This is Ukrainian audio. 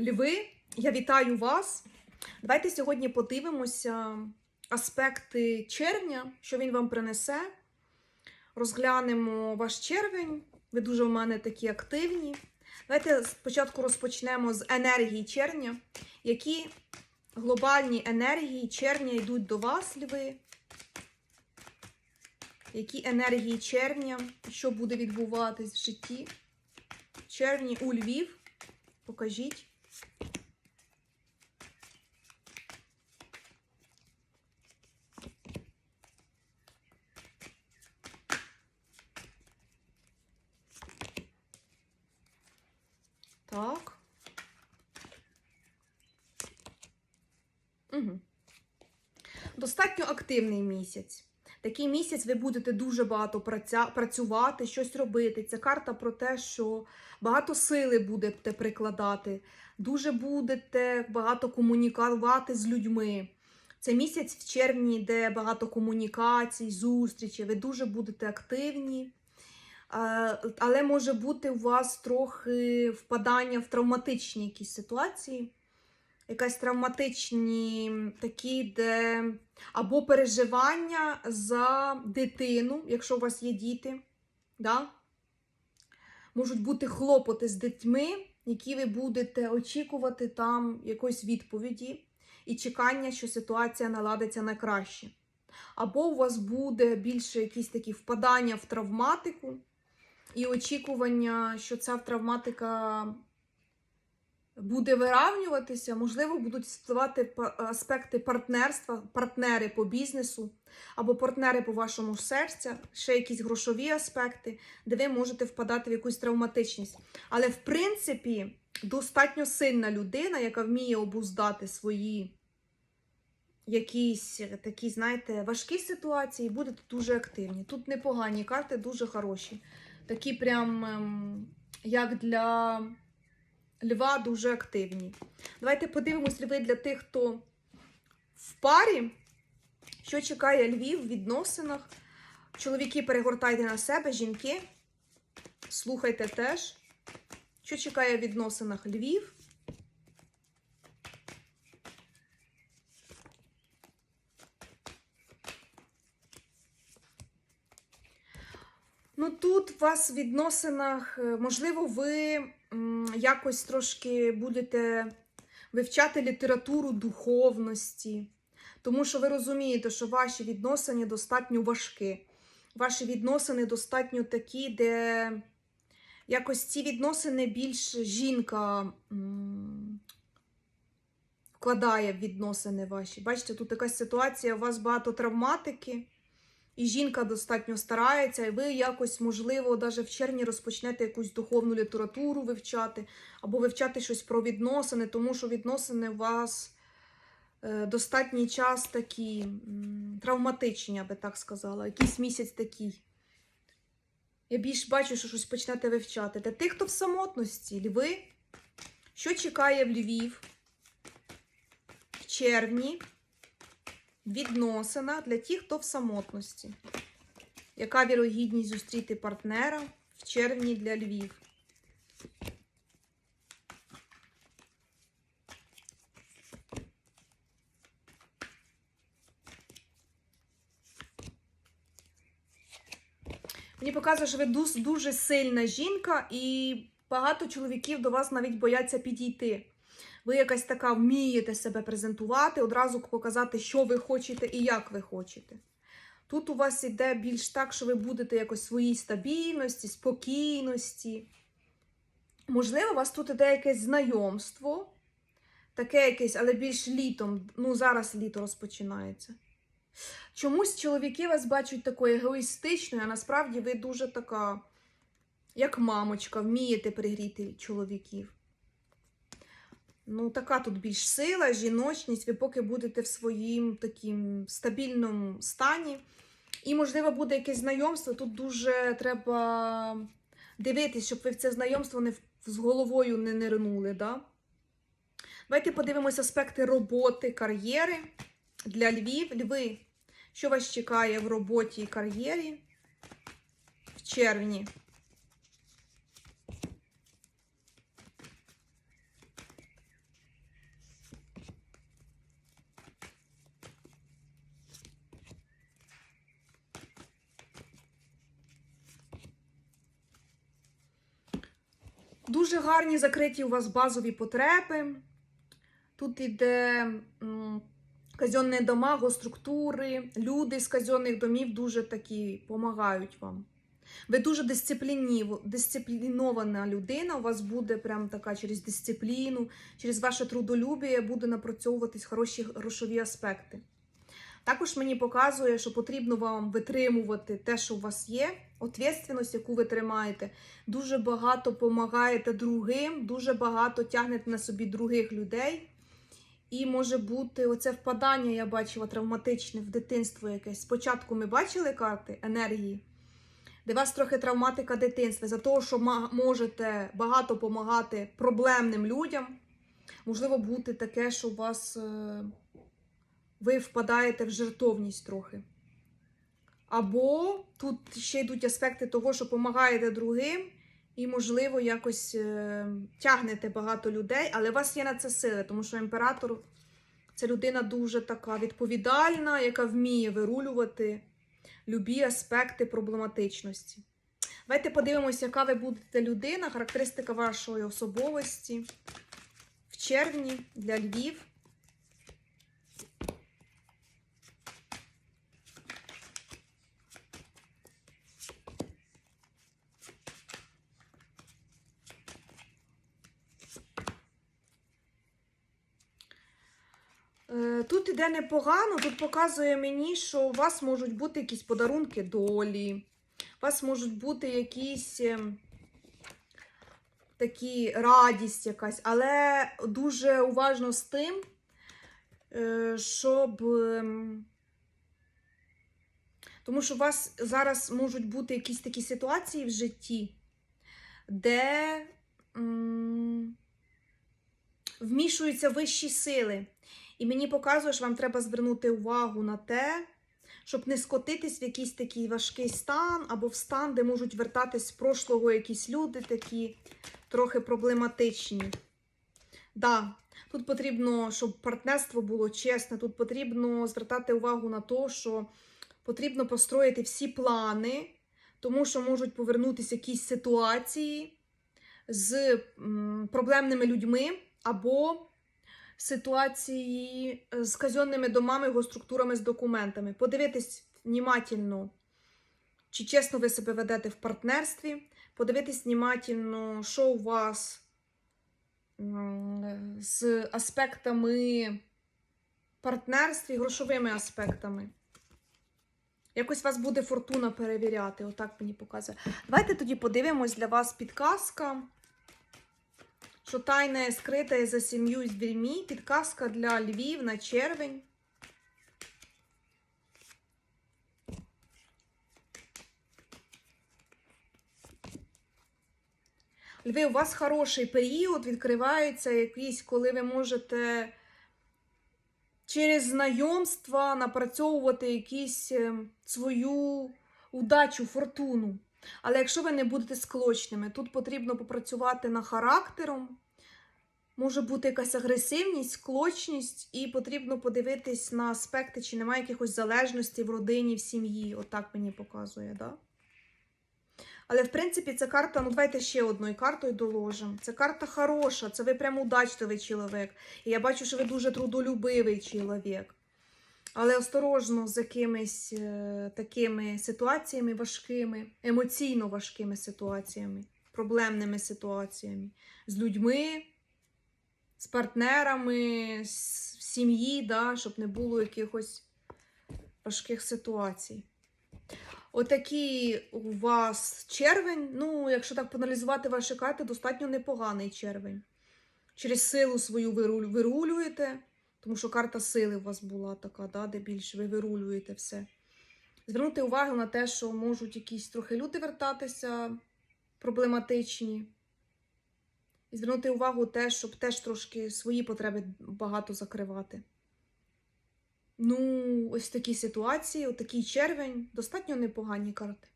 Льви, я вітаю вас. Давайте сьогодні подивимося аспекти червня, що він вам принесе. Розглянемо ваш червень. Ви дуже у мене такі активні. Давайте спочатку розпочнемо з енергії червня. Які глобальні енергії червня йдуть до вас, льви? Які енергії червня, що буде відбуватись в житті? Червні у Львів. Покажіть. Так. Угу. Достатньо активний місяць. Такий місяць ви будете дуже багато праця- працювати, щось робити. Це карта про те, що багато сили будете прикладати, дуже будете багато комунікувати з людьми. Це місяць в червні, де багато комунікацій, зустрічей, ви дуже будете активні. Але може бути у вас трохи впадання в травматичні якісь ситуації, якась травматичні такі, де або переживання за дитину, якщо у вас є діти. Да? Можуть бути хлопоти з дітьми, які ви будете очікувати там якоїсь відповіді і чекання, що ситуація наладиться на краще. Або у вас буде більше якісь такі впадання в травматику і очікування, що ця травматика буде виравнюватися, можливо, будуть впливати аспекти партнерства, партнери по бізнесу або партнери по вашому серцю, ще якісь грошові аспекти, де ви можете впадати в якусь травматичність. Але в принципі достатньо сильна людина, яка вміє обуздати свої якісь такі, знаєте, важкі ситуації, будете дуже активні. Тут непогані карти, дуже хороші. Такі прям ем, як для льва дуже активні. Давайте подивимось льви для тих, хто в парі, що чекає львів в відносинах. Чоловіки, перегортайте на себе, жінки, слухайте теж, що чекає в відносинах львів. Ну, тут у вас в відносинах, е, можливо, ви якось трошки будете вивчати літературу духовності, тому що ви розумієте, що ваші відносини достатньо важкі. Ваші відносини достатньо такі, де якось ці відносини більш жінка вкладає в відносини ваші. Бачите, тут якась ситуація, у вас багато травматики. І жінка достатньо старається, і ви якось, можливо, навіть в червні розпочнете якусь духовну літературу вивчати, або вивчати щось про відносини, тому що відносини у вас е, достатній час такі травматичні, я би так сказала. Якийсь місяць такий. Я більш бачу, що щось почнете вивчати. Для тих, хто в самотності, льви, що чекає в Львів в червні? Відносина для тих, хто в самотності. Яка вірогідність зустріти партнера в червні для Львів? Мені показує, що ви дуже сильна жінка, і багато чоловіків до вас навіть бояться підійти. Ви якась така вмієте себе презентувати, одразу показати, що ви хочете і як ви хочете. Тут у вас іде більш так, що ви будете якось своїй стабільності, спокійності. Можливо, у вас тут іде якесь знайомство, таке якесь, але більш літом. Ну, зараз літо розпочинається. Чомусь чоловіки вас бачать такою егоїстичною, а насправді ви дуже така, як мамочка, вмієте пригріти чоловіків. Ну, така тут більш сила, жіночність, ви поки будете в своїм таким стабільному стані. І, можливо, буде якесь знайомство. Тут дуже треба дивитись, щоб ви в це знайомство не з головою не нирнули. Да? Давайте подивимося аспекти роботи, кар'єри для Львів. Льви, що вас чекає в роботі і кар'єрі в червні? Дуже гарні закриті у вас базові потреби. Тут іде м, казенні дома, госструктури, люди з казенних домів дуже такі допомагають вам. Ви дуже дисциплінована людина. У вас буде прям така через дисципліну, через ваше трудолюбіє буде напрацьовуватись хороші грошові аспекти. Також мені показує, що потрібно вам витримувати те, що у вас є, ответственність, яку ви тримаєте. Дуже багато допомагаєте другим, дуже багато тягнете на собі других людей. І може бути оце впадання, я бачила, травматичне в дитинство якесь. Спочатку ми бачили карти енергії, де вас трохи травматика дитинства, за того, що можете багато допомагати проблемним людям. Можливо, бути таке, що у вас е, ви впадаєте в жертовність трохи. Або тут ще йдуть аспекти того, що допомагаєте другим, і, можливо, якось е, тягнете багато людей, але у вас є на це сили, тому що імператор це людина дуже така відповідальна, яка вміє вирулювати любі аспекти проблематичності. Давайте подивимося, яка ви будете людина, характеристика вашої особовості в червні для Львів. Е, Тут іде непогано, тут показує мені, що у вас можуть бути якісь подарунки долі, у вас можуть бути якісь ем, такі радість якась, але дуже уважно з тим, е, щоб. ем, Тому що у вас зараз можуть бути якісь такі ситуації в житті, де вмішуються вищі сили. І мені показує, що вам треба звернути увагу на те, щоб не скотитись в якийсь такий важкий стан, або в стан, де можуть вертатись з прошлого якісь люди такі трохи проблематичні. Да, тут потрібно, щоб партнерство було чесне, тут потрібно звертати увагу на те, що потрібно построїти всі плани, тому що можуть повернутися якісь ситуації з проблемними людьми або ситуації е, з казенними домами, госструктурами, з документами. Подивитись внимательно, чи чесно ви себе ведете в партнерстві, подивитись внимательно, що у вас з аспектами партнерстві, грошовими аспектами. Якось вас буде фортуна перевіряти, отак мені показує. Давайте тоді подивимось для вас підказка. Що тайне скрите за сім'ю з дверьми. Підказка для Львів на червень. Льви, у вас хороший період, відкривається якийсь, коли ви можете через знайомства напрацьовувати якісь е, свою удачу, фортуну. Але якщо ви не будете склочними, тут потрібно попрацювати над характером. Може бути якась агресивність, склочність, і потрібно подивитись на аспекти, чи немає якихось залежностей в родині, в сім'ї. Отак мені показує, да? Але, в принципі, ця карта, ну давайте ще одною картою доложимо. Це карта хороша, це ви прям удачливий чоловік. І я бачу, що ви дуже трудолюбивий чоловік. Але осторожно з якимись е, такими ситуаціями важкими, емоційно важкими ситуаціями, проблемними ситуаціями, з людьми, з партнерами, з- сім'ї, да, щоб не було якихось важких ситуацій. Отакий у вас червень. Ну, якщо так поаналізувати ваші карти, достатньо непоганий червень. Через силу свою вирулюєте, тому що карта сили у вас була така, да, де більше ви вирулюєте все. Звернути увагу на те, що можуть якісь трохи люди вертатися проблематичні. І звернути увагу те, щоб теж трошки свої потреби багато закривати. Ну, ось в такій ситуації, отакий червень, достатньо непогані карти.